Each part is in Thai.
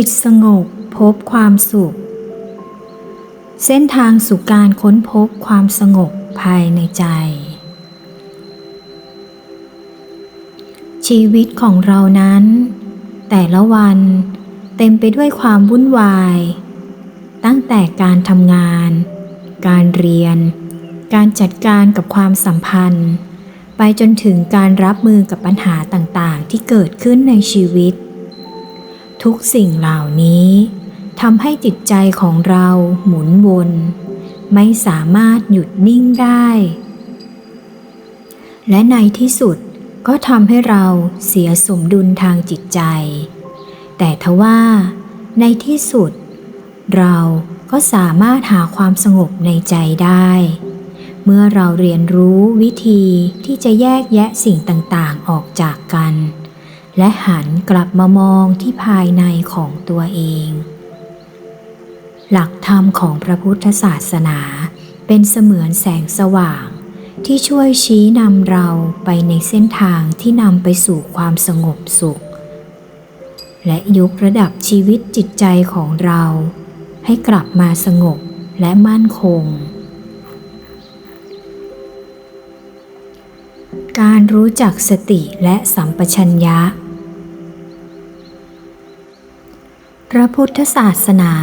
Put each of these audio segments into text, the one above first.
จิตสงบพบความสุข เส้นทางสู่การค้นพบความสงบภายในใจ ชีวิตของเรานั้น แต่ละวันเต็มไปด้วยความวุ่นวาย ตั้งแต่การทำงาน การเรียน การจัดการกับความสัมพันธ์ ไปจนถึงการรับมือกับปัญหาต่างๆ ที่เกิดขึ้นในชีวิต ทุกสิ่งเหล่านี้ทำให้จิตใจของเราหมุนวน ไม่สามารถหยุดนิ่งได้ และในที่สุดก็ทำให้เราเสียสมดุลทางจิตใจ แต่ทว่าในที่สุด เราก็สามารถหาความสงบในใจได้ เมื่อเราเรียนรู้วิธีที่จะแยกแยะสิ่งต่างๆออกจากกัน และหันกลับมามองที่ภายในของตัวเอง หลักธรรมของพระพุทธศาสนาเป็นเสมือนแสงสว่างที่ช่วยชี้นำเราไปในเส้นทางที่นำไปสู่ความสงบสุข และยกระดับชีวิตจิตใจของเรา ให้กลับมาสงบและมั่นคง การรู้จักสติและสัมปชัญญะ พระพุทธศาสนา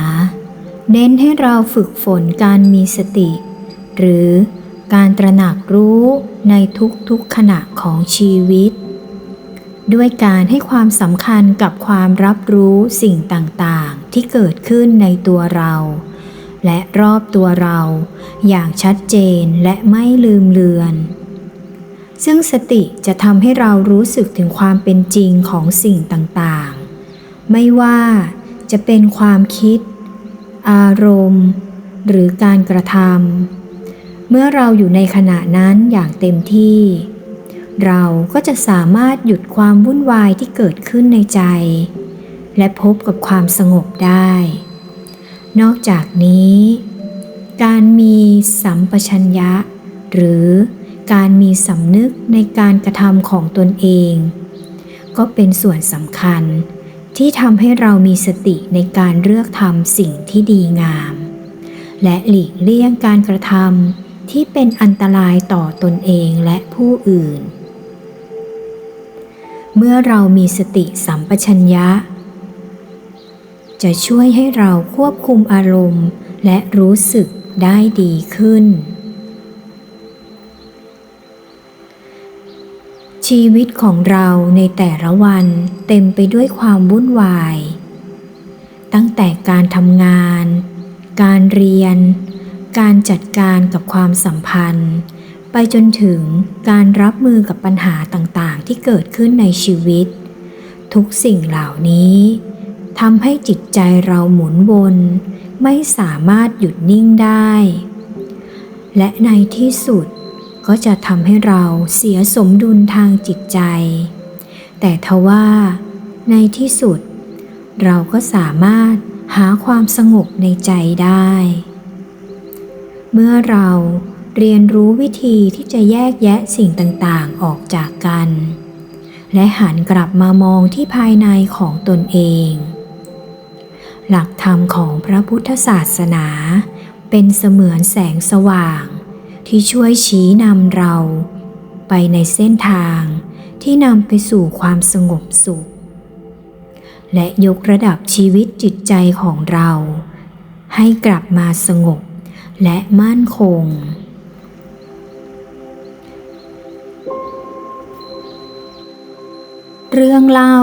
เน้นให้เราฝึกฝนการมีสติ หรือการตระหนักรู้ในทุกๆขณะของชีวิต ด้วยการให้ความสำคัญกับความรับรู้สิ่งต่างๆ ที่เกิดขึ้นในตัวเรา และรอบตัวเราอย่างชัดเจนและไม่ลืมเลือน ซึ่งสติจะทำให้เรารู้สึกถึงความเป็นจริงของสิ่งต่างๆ ไม่ว่า จะเป็นความคิด อารมณ์ หรือการกระทำเมื่อเราอยู่ในขณะนั้นอย่างเต็มที่ เราก็จะสามารถหยุดความวุ่นวายที่เกิดขึ้นในใจ และพบกับความสงบได้ นอกจากนี้ การมีสัมปชัญญะ หรือการมีสำนึกในการกระทำของตนเอง ก็เป็นส่วนสำคัญ ที่ทำให้เรามีสติในการเลือกทำสิ่งที่ดีงาม และหลีกเลี่ยงการกระทำที่เป็นอันตรายต่อตนเองและผู้อื่น เมื่อเรามีสติสัมปชัญญะ จะช่วยให้เราควบคุมอารมณ์และรู้สึกได้ดีขึ้น ชีวิตของเราในแต่ละวันเต็มไปด้วยความวุ่นวาย ตั้งแต่การทำงาน การเรียน การจัดการกับความสัมพันธ์ ไปจนถึงการรับมือกับปัญหาต่างๆ ที่เกิดขึ้นในชีวิต ทุกสิ่งเหล่านี้ทำให้จิตใจเราหมุนวนไม่สามารถหยุดนิ่งได้ และในที่สุด ก็จะทำให้เราเสียสมดุลทางจิตใจ แต่ทว่าในที่สุด เราก็สามารถหาความสงบในใจได้ เมื่อเราเรียนรู้วิธีที่จะแยกแยะสิ่งต่างๆออกจากกัน และหันกลับมามองที่ภายในของตนเอง หลักธรรมของพระพุทธศาสนา เป็นเสมือนแสงสว่าง ที่ช่วยชี้นำเรา ไปในเส้นทางที่นำไปสู่ความสงบสุข และยกระดับชีวิตจิตใจของเรา ให้กลับมาสงบและมั่นคง เรื่องเล่า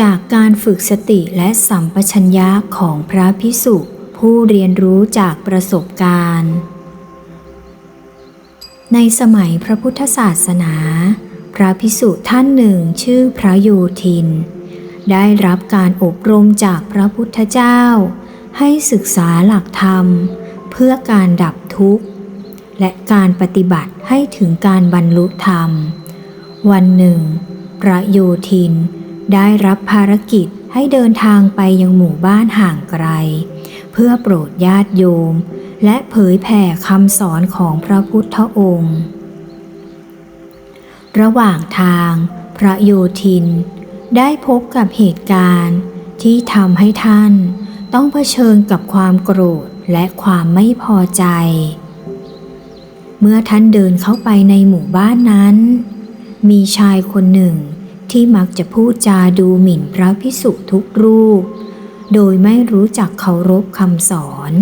จากการฝึกสติและสัมปชัญญะของพระพิสุผู้เรียนรู้จากประสบการณ์ ในสมัยพระพุทธศาสนา พระพิสุท่านหนึ่งชื่อพระโยทิน ได้รับการอบรมจากพระพุทธเจ้า ให้ศึกษาหลักธรรม เพื่อการดับทุกข์ และการปฏิบัติให้ถึงการบรรลุธรรม วันหนึ่ง พระโยทินได้รับภารกิจให้เดินทางไปยังหมู่บ้านห่างไกล เพื่อโปรดญาติโยม และเผยแผ่คำสอนของพระพุทธองค์ ระหว่างทาง พระโยทิน ได้พบกับเหตุการณ์ที่ทำให้ท่านต้องเผชิญกับความโกรธและความไม่พอใจ เมื่อท่านเดินเข้าไปในหมู่บ้านนั้น มีชายคนหนึ่งที่มักจะพูดจาดูหมิ่นพระพิสุทุกรูป โดยไม่รู้จักเคารพคำสอน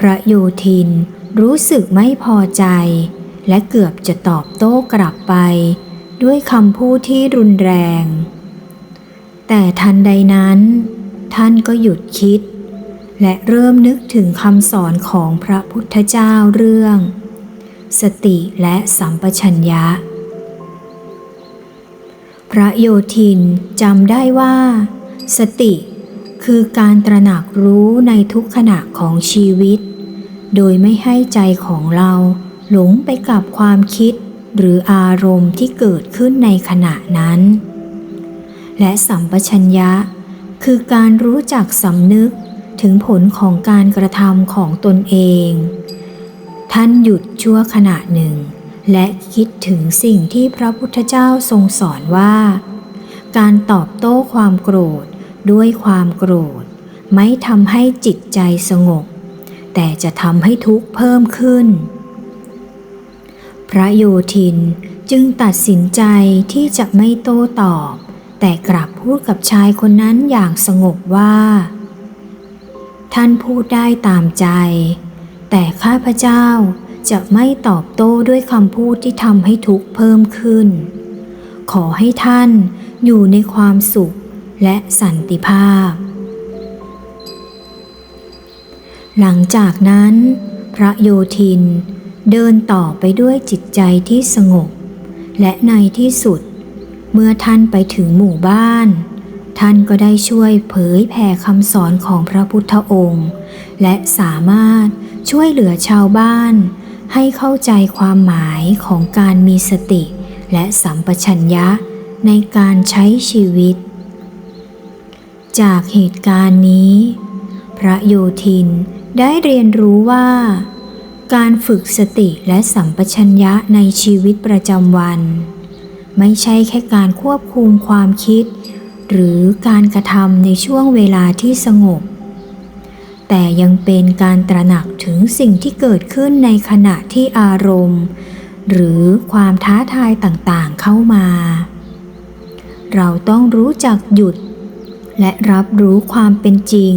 พระโยธินรู้สึกไม่พอใจ และเกือบจะตอบโต้กลับไป ด้วยคำพูดที่รุนแรง แต่ทันใดนั้น ท่านก็หยุดคิด และเริ่มนึกถึงคำสอนของพระพุทธเจ้าเรื่อง สติและสัมปชัญญะ พระโยธินจำได้ว่า สติ คือการตระหนักรู้ในทุกขณะของชีวิต โดยไม่ให้ใจของเราหลงไปกับความคิดหรืออารมณ์ที่เกิดขึ้นในขณะนั้น และสัมปชัญญะ คือการรู้จักสำนึกถึงผลของการกระทำของตนเอง ท่านหยุดชั่วขณะหนึ่ง และคิดถึงสิ่งที่พระพุทธเจ้าทรงสอนว่า การตอบโต้ความโกรธ ด้วยความโกรธ ไม่ทำให้จิตใจสงบ แต่จะทำให้ทุกข์เพิ่มขึ้น พระโยธินจึงตัดสินใจที่จะไม่โต้ตอบ แต่กลับพูดกับชายคนนั้นอย่างสงบว่า ท่านพูดได้ตามใจ แต่ข้าพเจ้าจะไม่ตอบโต้ด้วยคำพูดที่ทำให้ทุกข์เพิ่มขึ้น ขอให้ท่านอยู่ในความสุข และสันติภาพ หลังจากนั้น พระโยธินเดินต่อไปด้วยจิตใจที่สงบ และในที่สุด เมื่อท่านไปถึงหมู่บ้าน ท่านก็ได้ช่วยเผยแผ่คำสอนของพระพุทธองค์ และสามารถช่วยเหลือชาวบ้าน ให้เข้าใจความหมายของการมีสติ และสัมปชัญญะในการใช้ชีวิต จากเหตุการณ์นี้ พระโยธินได้เรียนรู้ว่า การฝึกสติและสัมปชัญญะในชีวิตประจำวัน ไม่ใช่แค่การควบคุมความคิด หรือการกระทำในช่วงเวลาที่สงบ แต่ยังเป็นการตระหนักถึงสิ่งที่เกิดขึ้นในขณะที่อารมณ์ หรือความท้าทายต่างๆเข้ามา เราต้องรู้จักหยุด และรับรู้ความเป็นจริง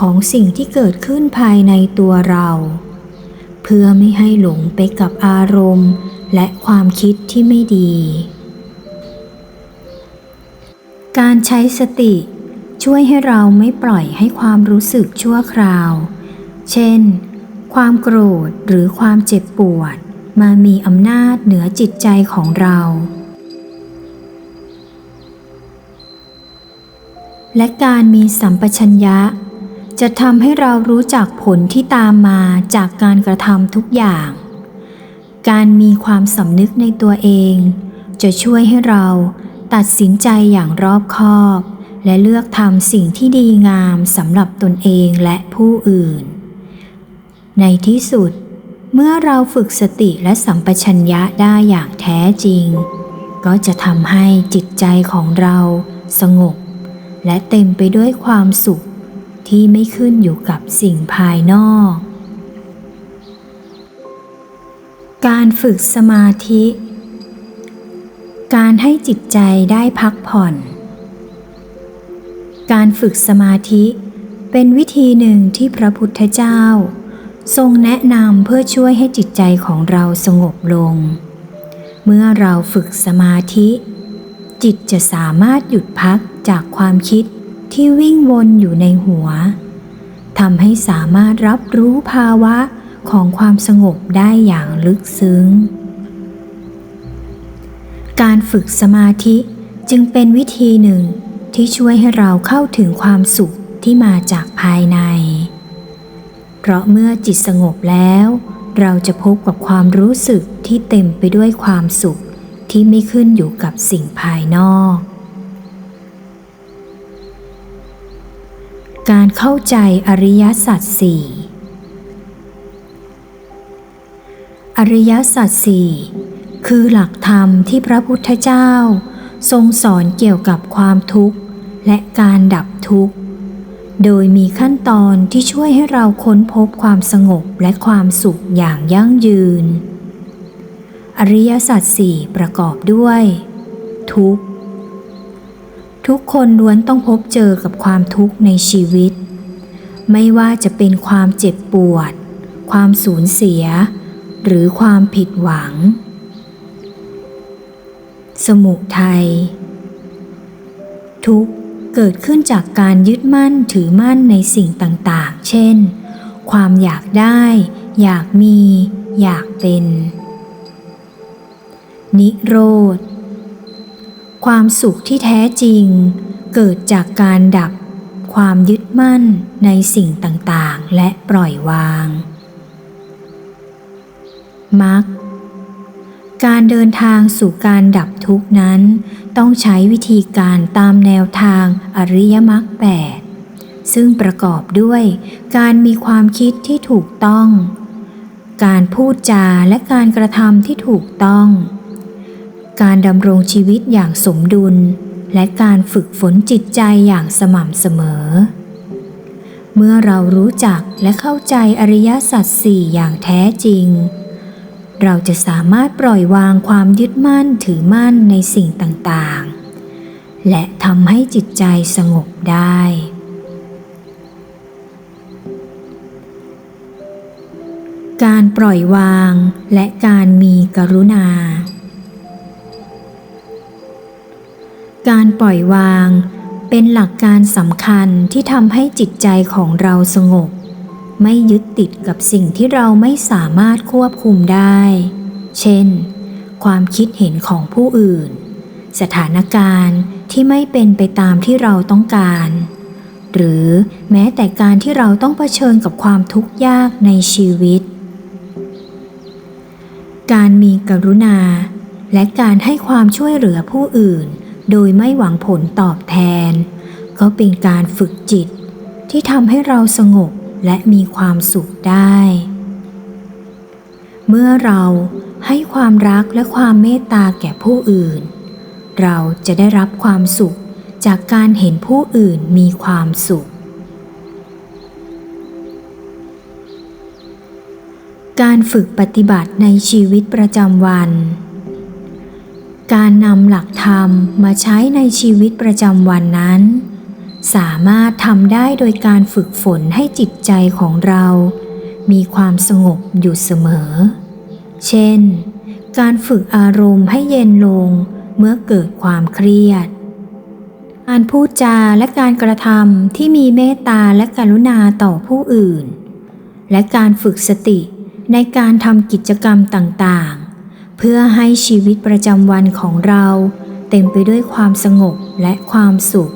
ของสิ่งที่เกิดขึ้นภายในตัวเรา เพื่อไม่ให้หลงไปกับอารมณ์ และความคิดที่ไม่ดี การใช้สติช่วยให้เราไม่ปล่อยให้ความรู้สึกชั่วคราว เช่น ความโกรธหรือความเจ็บปวด มามีอำนาจเหนือจิตใจของเรา และการมีสัมปชัญญะ จะทำให้เรารู้จักผลที่ตามมาจากการกระทำทุกอย่าง การมีความสำนึกในตัวเอง จะช่วยให้เราตัดสินใจอย่างรอบคอบ และเลือกทำสิ่งที่ดีงามสำหรับตนเองและผู้อื่น ในที่สุด เมื่อเราฝึกสติและสัมปชัญญะได้อย่างแท้จริง ก็จะทำให้จิตใจของเราสงบ และเต็มไปด้วยความสุขที่ไม่ขึ้นอยู่กับสิ่งภายนอก การฝึกสมาธิ การให้จิตใจได้พักผ่อน การฝึกสมาธิเป็นวิธีหนึ่งที่พระพุทธเจ้า ทรงแนะนำเพื่อช่วยให้จิตใจของเราสงบลง เมื่อเราฝึกสมาธิ จิตจะสามารถหยุดพัก จากความคิดที่วิ่งวนอยู่ในหัวทำให้สามารถรับรู้ภาวะของความสงบได้อย่างลึกซึ้ง การฝึกสมาธิจึงเป็นวิธีหนึ่งที่ช่วยให้เราเข้าถึงความสุขที่มาจากภายใน เพราะเมื่อจิตสงบแล้ว เราจะพบกับความรู้สึกที่เต็มไปด้วยความสุขที่ไม่ขึ้นอยู่กับสิ่งภายนอก การเข้าใจอริยสัจสี่อริยสัจสี่คือหลักธรรมที่พระพุทธเจ้า ทรงสอนเกี่ยวกับความทุกข์และการดับทุกข์ โดยมีขั้นตอนที่ช่วยให้เราค้นพบความสงบและความสุขอย่างยั่งยืน อริยสัจสี่ประกอบด้วย ทุกข์ ทุกคนล้วนต้องพบเจอกับความทุกข์ในชีวิต ไม่ว่าจะเป็นความเจ็บปวด ความสูญเสีย หรือความผิดหวัง สมุทัยทุกเกิดขึ้นจากการยึดมั่นถือมั่นในสิ่งต่างๆ เช่น ความอยากได้ อยากมี อยากเป็น นิโรธ ความสุขที่แท้จริง เกิดจากการดับ ความยึดมั่นในสิ่งต่างๆ และปล่อยวางมรรคการเดินทางสู่การดับทุกข์นั้น ต้องใช้วิธีการตามแนวทางอริยมรรคแปดซึ่งประกอบด้วยการมีความคิดที่ถูกต้อง การพูดจาและการกระทำที่ถูกต้อง การดำรงชีวิตอย่างสมดุล และการฝึกฝนจิตใจอย่างสม่ำเสมอ เมื่อเรารู้จักและเข้าใจอริยสัจสี่อย่างแท้จริง เราจะสามารถปล่อยวางความยึดมั่นถือมั่นในสิ่งต่างๆ และทำให้จิตใจสงบได้การปล่อยวางและการมีกรุณา การปล่อยวาง เป็นหลักการสำคัญที่ทำให้จิตใจของเราสงบ ไม่ยึดติดกับสิ่งที่เราไม่สามารถควบคุมได้ เช่น ความคิดเห็นของผู้อื่น สถานการณ์ที่ไม่เป็นไปตามที่เราต้องการ หรือแม้แต่การที่เราต้องเผชิญกับความทุกข์ยากในชีวิต การมีกรุณาและการให้ความช่วยเหลือผู้อื่น โดยไม่หวังผลตอบแทน ก็เป็นการฝึกจิตที่ทำให้เราสงบและมีความสุขได้ เมื่อเราให้ความรักและความเมตตาแก่ผู้อื่น เราจะได้รับความสุขจากการเห็นผู้อื่นมีความสุข การฝึกปฏิบัติในชีวิตประจำวัน การนำหลักธรรมมาใช้ในชีวิตประจำวันนั้น สามารถทำได้โดยการฝึกฝนให้จิตใจของเรา มีความสงบอยู่เสมอ เช่น การฝึกอารมณ์ให้เย็นลงเมื่อเกิดความเครียด การพูดจาและการกระทำที่มีเมตตาและกรุณาต่อผู้อื่น และการฝึกสติในการทำกิจกรรมต่างๆ พื่อให้ชีวิตประจำวันของเราเต็มไปด้วยความสงบและความสุข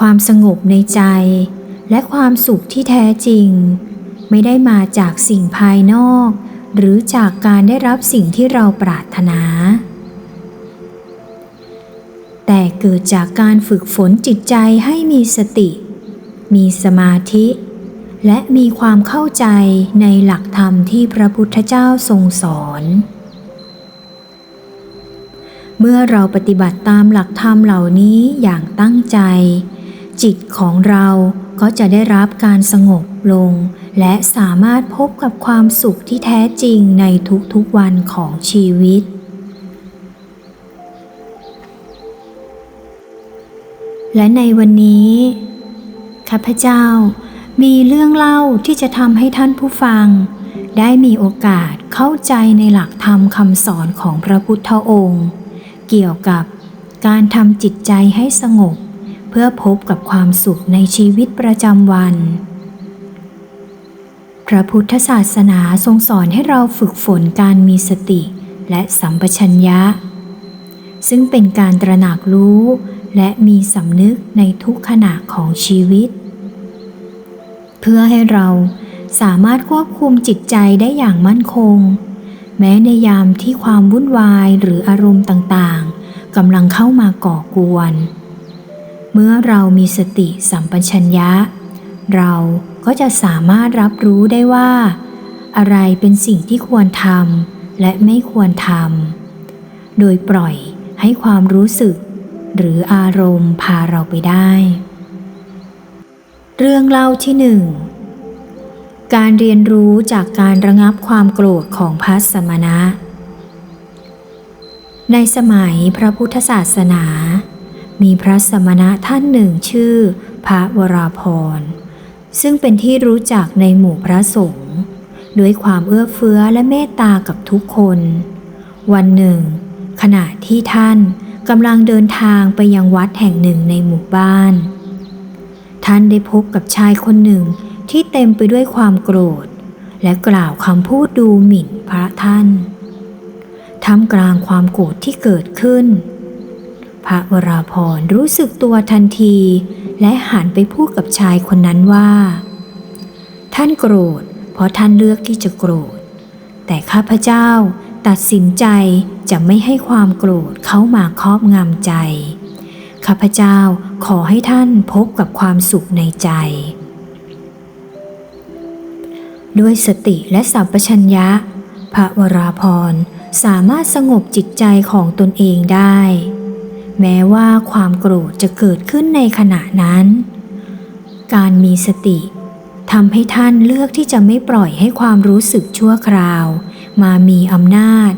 ความสงบในใจและความสุขที่แท้จริง ไม่ได้มาจากสิ่งภายนอก หรือจากการได้รับสิ่งที่เราปรารถนา แต่เกิดจากการฝึกฝนจิตใจให้มีสติ มีสมาธิ และมีความเข้าใจในหลักธรรมที่พระพุทธเจ้าทรงสอน เมื่อเราปฏิบัติตามหลักธรรมเหล่านี้อย่างตั้งใจ จิตของเราก็จะได้รับการสงบลง และสามารถพบกับความสุขที่แท้จริงในทุกๆวันของชีวิต และในวันนี้ข้าพเจ้า มีเรื่องเล่าที่จะทำให้ท่านผู้ฟัง ได้มีโอกาสเข้าใจในหลักธรรมคำสอนของพระพุทธองค์ เกี่ยวกับการทำจิตใจให้สงบ เพื่อพบกับความสุขในชีวิตประจำวัน พระพุทธศาสนาทรงสอนให้เราฝึกฝนการมีสติและสัมปชัญญะ ซึ่งเป็นการตระหนักรู้และมีสำนึกในทุกขณะของชีวิต เพื่อให้เราสามารถควบคุมจิตใจได้อย่างมั่นคง แม้ในยามที่ความวุ่นวายหรืออารมณ์ต่างๆกำลังเข้ามาก่อกวน เมื่อเรามีสติสัมปชัญญะ เราก็จะสามารถรับรู้ได้ว่า อะไรเป็นสิ่งที่ควรทำและไม่ควรทำโดยปล่อยให้ความรู้สึก หรืออารมณ์พาเราไปได้ เรื่องเล่าที่หนึ่ง การเรียนรู้จากการระงับความโกรธของพระสมณะ ในสมัยพระพุทธศาสนา มีพระสมณะท่านหนึ่งชื่อ พระวราพร ซึ่งเป็นที่รู้จักในหมู่พระสงฆ์ด้วยความเอื้อเฟื้อและเมตตากับทุกคน วันหนึ่ง ขณะที่ท่านกำลังเดินทางไปยังวัดแห่งหนึ่งในหมู่บ้าน ท่านได้พบกับชายคนหนึ่งที่เต็มไปด้วยความโกรธ และกล่าวคำพูดดูหมิ่นพระท่านท่ามกลางความโกรธที่เกิดขึ้น พระวราพรรู้สึกตัวทันที และหันไปพูดกับชายคนนั้นว่า ท่านโกรธ เพราะท่านเลือกที่จะโกรธ แต่ข้าพเจ้าตัดสินใจจะไม่ให้ความโกรธเข้ามาครอบงำใจ ข้าพเจ้าขอให้ท่านพบกับความสุขในใจ ด้วยสติและสัมปชัญญะ พระวราพรสามารถสงบจิตใจของตนเองได้ แม้ว่าความโกรธจะเกิดขึ้นในขณะนั้น การมีสติทำให้ท่านเลือกที่จะไม่ปล่อยให้ความรู้สึกชั่วคราว มามีอำนาจ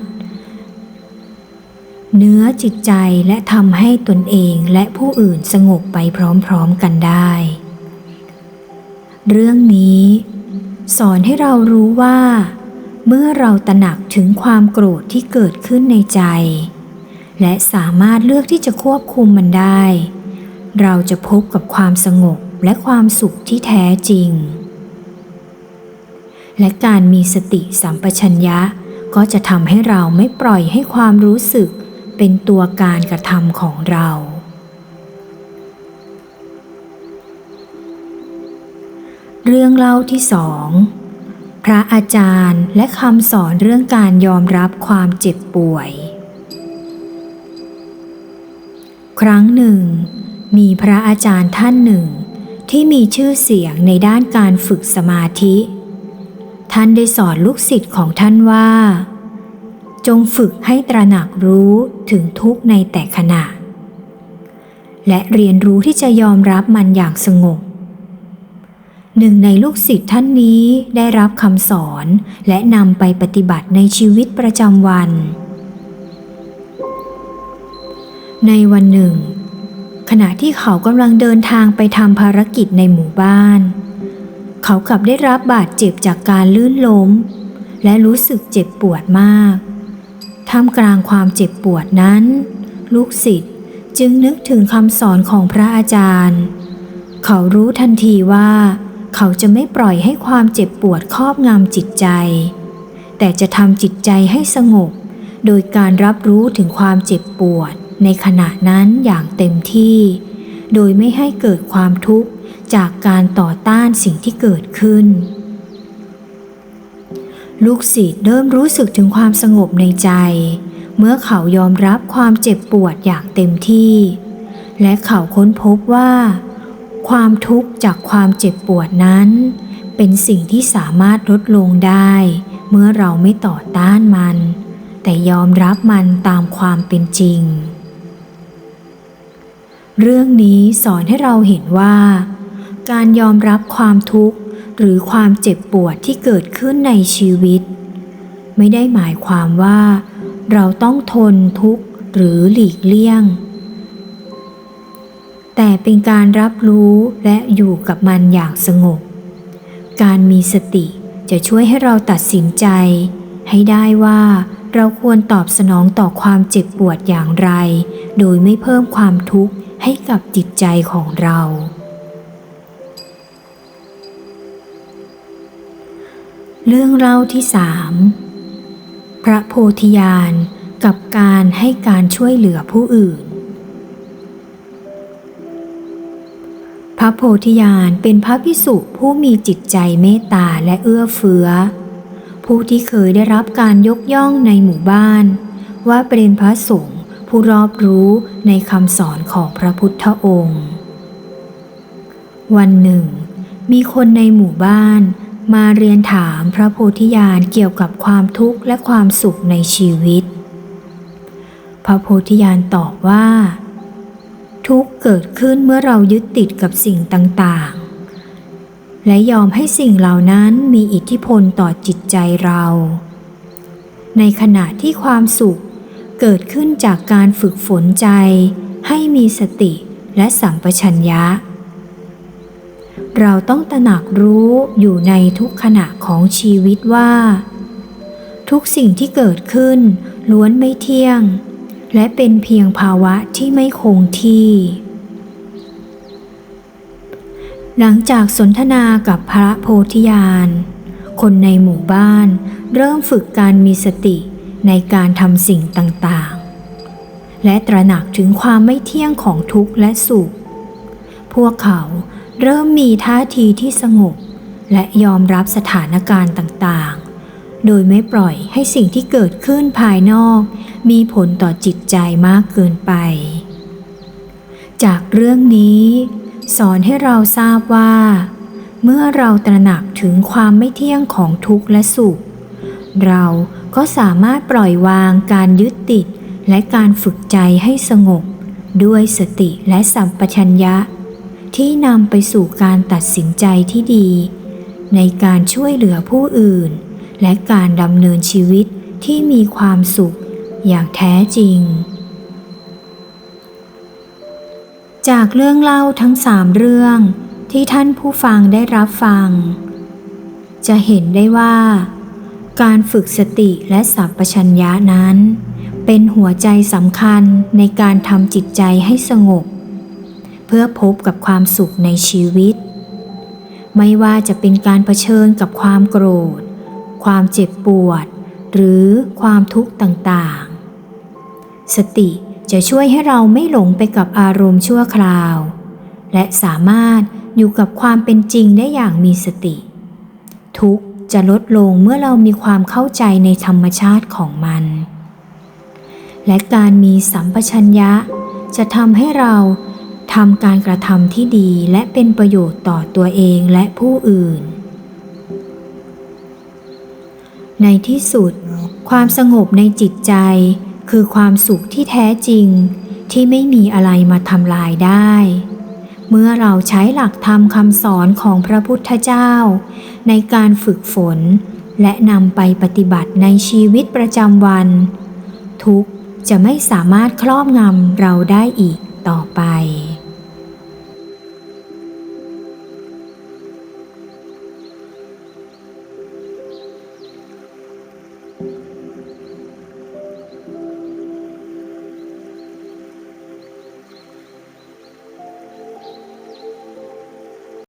เนื้อจิตใจและทำให้ตนเองและผู้อื่นสงบไปพร้อมๆกันได้ เรื่องนี้ สอนให้เรารู้ว่า เมื่อเราตระหนักถึงความโกรธที่เกิดขึ้นในใจ และสามารถเลือกที่จะควบคุมมันได้ เราจะพบกับความสงบและความสุขที่แท้จริง และการมีสติสัมปชัญญะก็จะทำให้เราไม่ปล่อยให้ความรู้สึก เป็นตัวการกระทำของเรา เรื่องเล่าที่สองพระอาจารย์และคำสอนเรื่องการยอมรับความเจ็บป่วย ครั้งหนึ่ง มีพระอาจารย์ท่านหนึ่ง ที่มีชื่อเสียงในด้านการฝึกสมาธิ ท่านได้สอนลูกศิษย์ของท่านว่า จงฝึกให้ตระหนักรู้ถึงทุกข์ในแต่ขณะ และเรียนรู้ที่จะยอมรับมันอย่างสงบ หนึ่งในลูกศิษย์ท่านนี้ได้รับคำสอนและนำไปปฏิบัติในชีวิตประจำวัน ในวันหนึ่ง ขณะที่เขากำลังเดินทางไปทำภารกิจในหมู่บ้าน เขากลับได้รับบาดเจ็บจากการลื่นล้ม และรู้สึกเจ็บปวดมาก ท่ามกลางความเจ็บปวดนั้น ลูกศิษย์จึงนึกถึงคำสอนของพระอาจารย์ เขารู้ทันทีว่า เขาจะไม่ปล่อยให้ความเจ็บปวดครอบงำจิตใจ แต่จะทำจิตใจให้สงบ โดยการรับรู้ถึงความเจ็บปวดในขณะนั้นอย่างเต็มที่ โดยไม่ให้เกิดความทุกข์จากการต่อต้านสิ่งที่เกิดขึ้น ลูกศิษย์เริ่มรู้สึกถึงความสงบในใจ เมื่อเขายอมรับความเจ็บปวดอย่างเต็มที่ และเขาค้นพบว่า ความทุกข์จากความเจ็บปวดนั้น เป็นสิ่งที่สามารถลดลงได้ เมื่อเราไม่ต่อต้านมัน แต่ยอมรับมันตามความเป็นจริง เรื่องนี้สอนให้เราเห็นว่า การยอมรับความทุกข์ หรือความเจ็บปวดที่เกิดขึ้นในชีวิต ไม่ได้หมายความว่า เราต้องทนทุกข์หรือหลีกเลี่ยง แต่เป็นการรับรู้และอยู่กับมันอย่างสงบ การมีสติจะช่วยให้เราตัดสินใจ ให้ได้ว่าเราควรตอบสนองต่อความเจ็บปวดอย่างไร โดยไม่เพิ่มความทุกข์ให้กับจิตใจของเรา เรื่องเล่าที่สามพระโพธิญาณกับการให้การช่วยเหลือผู้อื่น พระโพธิญาณเป็นพระพิสุผู้มีจิตใจเมตตาและเอื้อเฟื้อ ผู้ที่เคยได้รับการยกย่องในหมู่บ้าน ว่าเป็นพระสงฆ์ผู้รอบรู้ในคำสอนของพระพุทธองค์ วันหนึ่ง มีคนในหมู่บ้าน มาเรียนถามพระโพธิญาณเกี่ยวกับความทุกข์และความสุขในชีวิต พระโพธิญาณตอบว่า ทุกข์เกิดขึ้นเมื่อเรายึดติดกับสิ่งต่างๆ และยอมให้สิ่งเหล่านั้นมีอิทธิพลต่อจิตใจเรา ในขณะที่ความสุขเกิดขึ้นจากการฝึกฝนใจ ให้มีสติและสัมปชัญญะ เราต้องตระหนักรู้อยู่ในทุกขณะของชีวิตว่า ทุกสิ่งที่เกิดขึ้น ล้วนไม่เที่ยง และเป็นเพียงภาวะที่ไม่คงที่ หลังจากสนทนากับพระโพธิญาณ คนในหมู่บ้านเริ่มฝึกการมีสติในการทำสิ่งต่างๆ และตระหนักถึงความไม่เที่ยงของทุกข์และสุข พวกเขา เริ่มมีท่าทีที่สงบ และยอมรับสถานการณ์ต่างๆ โดยไม่ปล่อยให้สิ่งที่เกิดขึ้นภายนอก มีผลต่อจิตใจมากเกินไป จากเรื่องนี้ สอนให้เราทราบว่า เมื่อเราตระหนักถึงความไม่เที่ยงของทุกข์และสุข เราก็สามารถปล่อยวางการยึดติดและการฝึกใจให้สงบ ด้วยสติและสัมปชัญญะ ที่นำไปสู่การตัดสินใจที่ดี ในการช่วยเหลือผู้อื่น และการดำเนินชีวิตที่มีความสุขอย่างแท้จริง จากเรื่องเล่าทั้งสามเรื่องที่ท่านผู้ฟังได้รับฟัง จะเห็นได้ว่า การฝึกสติและสัมปชัญญะนั้น เป็นหัวใจสำคัญในการทำจิตใจให้สงบ เพื่อพบกับความสุขในชีวิต ไม่ว่าจะเป็นการเผชิญกับความโกรธ ความเจ็บปวด หรือความทุกข์ต่างๆ สติจะช่วยให้เราไม่หลงไปกับอารมณ์ชั่วคราว และสามารถอยู่กับความเป็นจริงได้อย่างมีสติ ทุกจะลดลงเมื่อเรามีความเข้าใจในธรรมชาติของมัน และการมีสัมปชัญญะ จะทำให้เรา ทำการกระทำที่ดีและเป็นประโยชน์ต่อตัวเองและผู้อื่น ในที่สุด ความสงบในจิตใจ คือความสุขที่แท้จริง ที่ไม่มีอะไรมาทำลายได้ เมื่อเราใช้หลักธรรมคำสอนของพระพุทธเจ้า ในการฝึกฝน และนำไปปฏิบัติในชีวิตประจำวัน ทุกจะไม่สามารถครอบงำเราได้อีกต่อไป